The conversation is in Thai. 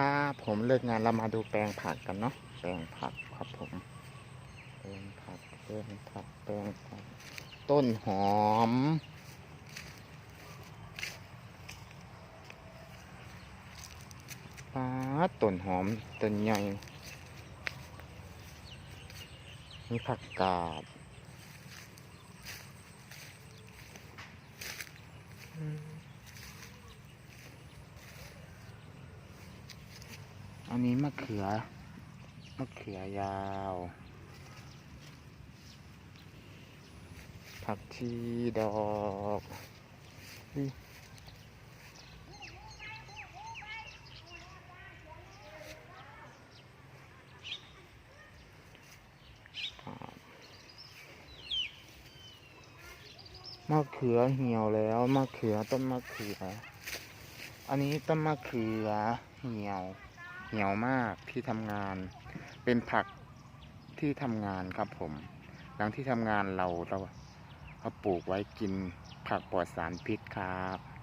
ครับผมเลิกงานเรามาดูแปลงผักกันเนาะแปลงผักครับผมแปลงผักแปลงผักแปลงผักต้นหอมปาต้นหอมต้นใหญ่มีผักกาดอืม อันนี้มะเขือ มะเขือยาว ผักชีดอกอุ๊ยครับมะเขือเหี่ยวแล้วมะเขือต้นมะเขือ อันนี้ต้นมะเขือเหี่ยว เหี่ยวมากที่ทำงาน เป็นผักที่ทำงานครับผม หลังที่ทำงานเราเราเราปลูกไว้กินผักปลอดสารพิษครับ